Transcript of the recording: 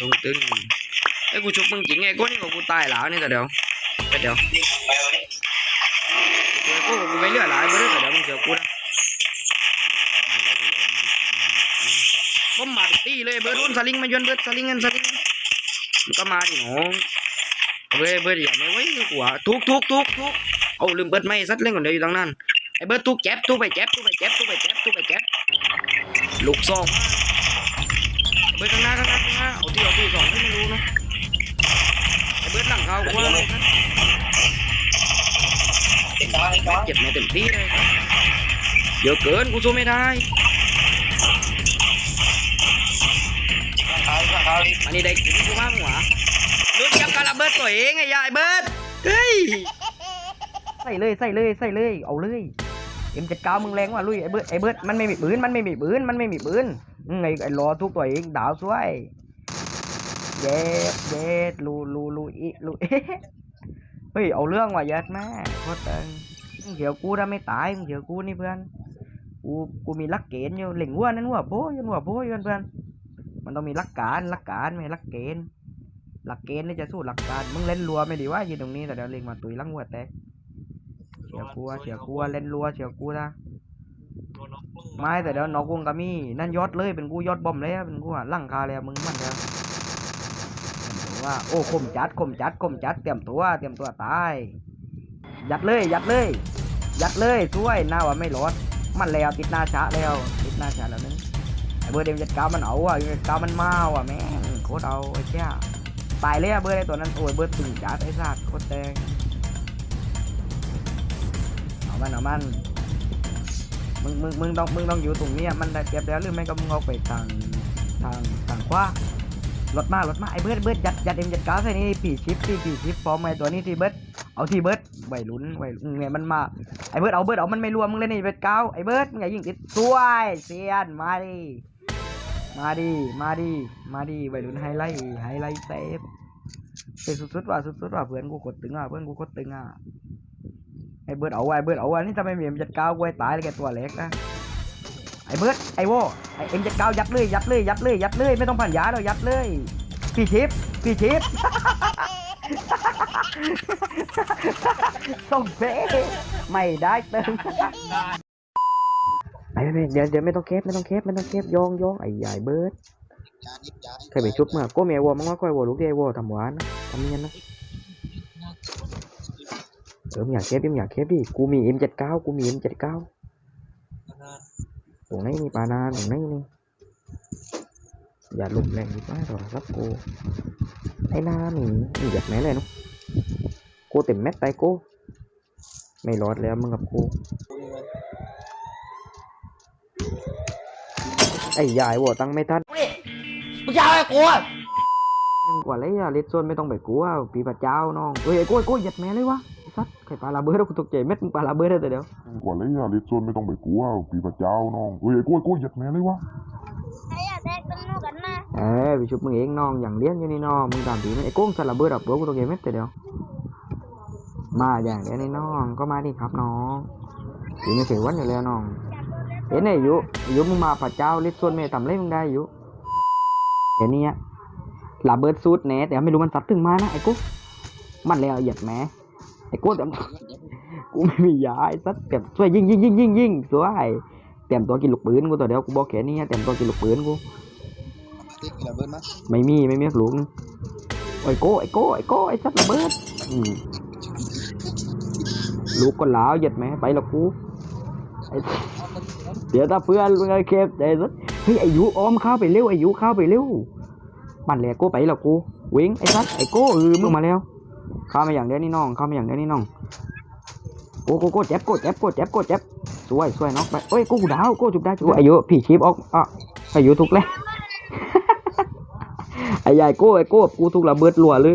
ทรงตึงไอ้กูชุบมึงจริงไงกูนี่ก็กูตายแล้วนี่แต่เดี๋ยวแต่เดี๋ยวเจอกูกูไม่เหลือหลายเบอร์แต่เดี๋ยวมึงเจอกูนะก็มาตีเลยเบอร์รุนสลิงมาโยนเบอร์สลิงเงินสลิงก็มาดิน้องเอาเบอร์เบอร์อย่าไม่ไว้กูอะทุกทุกทุกทุกเอาลืมเบิร์ดไม่ซัดเล่นก่อนเดี๋ยวอยู่ตรงนั้นไอ้เบิร์ดทุกแจ็บทุกไปแจ็บทุกไปแจ็บทุกไปแจ็บทุกไปแจ็บลูกซองเบิร์ดข้างหน้าข้าง เอาที่เอาที่สองที่ไม่รู้เนาะไอ้เบิร์ดหลังเขากูว่าเจ็บไม่เต็มที่เลยเยอะเกินกูสู้ไม่ได้อันนี้ได้กินกูมากหัวรู้จักการระเบิดตัวเองไอ้ยายเบิร์ดเฮ้ยใส่เลยใส่เลยใส่เลยเอาเลยเอ็มจัดการมึงแรงว่ะลุยไอ้เบิร์ดไอ้เบิร์ดมันไม่มีปืนมันไม่มีปืนมันไม่มีปืนอืมไอ้ไอ้รอทุกตัวเองดาวสวย เย็ดเย็ดลูลูลูอีลูเอ๊เฮ้ยเอาเรื่องว่ะยัดแม่โคตรเต็งเดี๋ยวกูถ้าไม่ตายมึงเดี๋ยวกูนี่เพื่อนกูกูมีลักเกณฑ์อยู่เหล่งวัวนั่นวัวโป้ยันวัวโป้ยันเพื่อนมันต้องมีลักการลักการไม่ลักเกณฑ์หลักเกณฑ์นี่จะสู้หลักการมึงเล่นรัวไม่ดีว่ายืนตรงนี้แต่เดี๋ยวเล็งมาตุยลังวัวแตกเสียกลัวเสียกลัวเล่นรัวเสียกลัวนะไม่แต่เดี๋ยวนอกวงกามีนั่นยอดเลยเป็นกูยอดบอมเลยเป็นกูอะลั่งคาเลยมึงมันเดียว ว่า โอ้คมจัดคมจัดคมจัดเตรียมตัวเตรียมตัวตาย ยัดเลย ยัดเลย ยัดเลยช่วยหน้าว่าไม่รอดมันแล้วติดหน้าช้าแล้วติดหน้าช้าแล้วนึงไอเบอร์เดมจัดการมันเอาอะจัดการมันมาว่ะแม่งโคตรเอาไอ้เจ้าตายเลยอะเบอร์ไอตัวนั้นโอ้ยเบอร์ตึงจัดไอ้สัตว์โคตรแดงเอามันเอามันมึงมึงมึงต้องมึงต้องอยู่ตรงนี้มันได้เก็บแล้วหรือไม่ก็มึงเอาไปทางทางทางขวา รถมารถมาไอ้เบิร์ดเบิร์ดยัดยัดเอ็มยัดก้าใส่นี่ปีชิปปีปีชิปฟอร์มไอ้ตัวนี้ที่เบิร์ดเอาที่เบิร์ดไว้ลุ้นไว้ลุ้นไงมันมาไอ้เบิร์ดเอาเบิร์ดเอามันไม่รวมมึงเล่นนี่เบิร์ดก้าไอ้เบิร์ดมึงอย่ายิงติดสวยเซียนมาดิมาดิมาดิมาดิไว้ลุ้นไฮไลท์ไฮไลท์เซฟเป็นสุดๆว่ะสุดๆว่ะเพื่อนกูกดตึงอะเพื่อนกูกดตึงอะไอ้เบิร์ดเอาไว้เบิร์ดเอาไว้นี่ทำไมเมียมนจัดก้าวกูตายเลยแกตัวเล็กนะ ไอ้เบิร์ดไอ้โวไอ้เอ็มจัดก้าวยัดเลยยัดเลยยัดเลยยัดเลยไม่ต้องผ่านยาเรายัดเลยพี่ชิปพี่ชิปส่งเฟไม่ได้เติมไปไปเดี๋ยวเดี๋ยวไม่ต้องเคฟไม่ต้องเคฟไม่ต้องเคฟยองยองไอ้ใหญ่เบิร์ดเคยไปชุบมาก็เมียวัวมั้งว่าก้อยวัวลูกเดียวัวทำหวานนะทำเนียนนะเออมึงอยากเคฟดิมึงอยากเคฟดิกูมีเอ็มเจ็ดเก้ากูมีเอ็มเจ็ดเก้า ตรงไหนนี่ปานาตรงไหนนี่อย่าหลุดแรงดีกว่าโทรศัพท์กูไอ้นานี่มึงอยากไหนเลยเนาะกูเต็มแม็กไตกูไม่รอดแล้วมึงกับกูไอ้ยายวัวตั้งไม่ทันมึงจะเอาไอ้กูอะกว่าเลยอะเลดโซนไม่ต้องไปกลัวปีพระเจ้าน้องเฮ้ยไอ้กูไอ้กูหยัดแม่เลยวะ ไอ้สัสใครปลาลาเบิร์ดกูตกใจเม็ดมึงปลาลาเบิร์ดเลยแต่เดี๋ยวกว่าเลยอะลิซนไม่ต้องไปกลัวปีพระเจ้าน้องเฮ้ยไอ้กล้วยกล้วยหยัดแม่เลยวะใครอยากแตกตึงนู่นกันนะเอ้ยไปชุบมึงเองน้องอย่างเลี้ยนอยู่นี่น้องมึงตามผีมันไอ้กุ้งสลับเบิร์ดอับเบิร์ดกูตกใจเม็ดแต่เดี๋ยวมาอย่างเดียวนี่น้องก็มาดิครับน้องผีไม่เสียวันอยู่แล้วน้องเห็นไอ้ยุไอ้ยุมึงมาพระเจ้าเลดโซนไม่ทำอะไรมึงได้อยู่เห็นนี่อะลาเบิร์ดซูดแหน่แต่ไม่รู้มันซัดถึงมานะไอ้กุ๊กมันแล้วเหยียดแหม ไอ้กุ๊กแต่กูไม่มียาไอ้สัสเตรียมช่วยยิงยิงยิงยิงยิงสวยเตรียมตัวกินลูกปืนกูตัวเดียวกูบอกแค่นี้เตรียมตัวกินลูกปืนกูไม่มีไม่มีสักลูกนึงโอ้ยโก้ไอ้โก้ไอ้โก้ไอ้สัสระเบิดอืมลูกก็หลาวเหยียดแหมไปและกูไอ้เดี๋ยวถ้าเพื่อนมึงไอ้เคฟไอ้สัสเฮ้ยไอ้ยูออมเข้าไปเร็วไอ้ยูเข้าไปเร็วปั่นแหลกกูไปและกูวิ่งไอ้สัสไอ้โก้เออมึงมาแล้วเข้ามาอย่างเดียวนี่น้องเข้ามาอย่างเดียวนี่น้องโก้โก้โก้เจ็บโกดเจ็บโกดเจ็บโกดเจ็บสวยสวยน้องไปเอ้ยกูดาวก้จุบได้จุบอายุพี่ชีพออกอะอายุทุกเลยไอ้ใหญ่ก้ไอ้ก้กูทุกระเบิดรัวเลย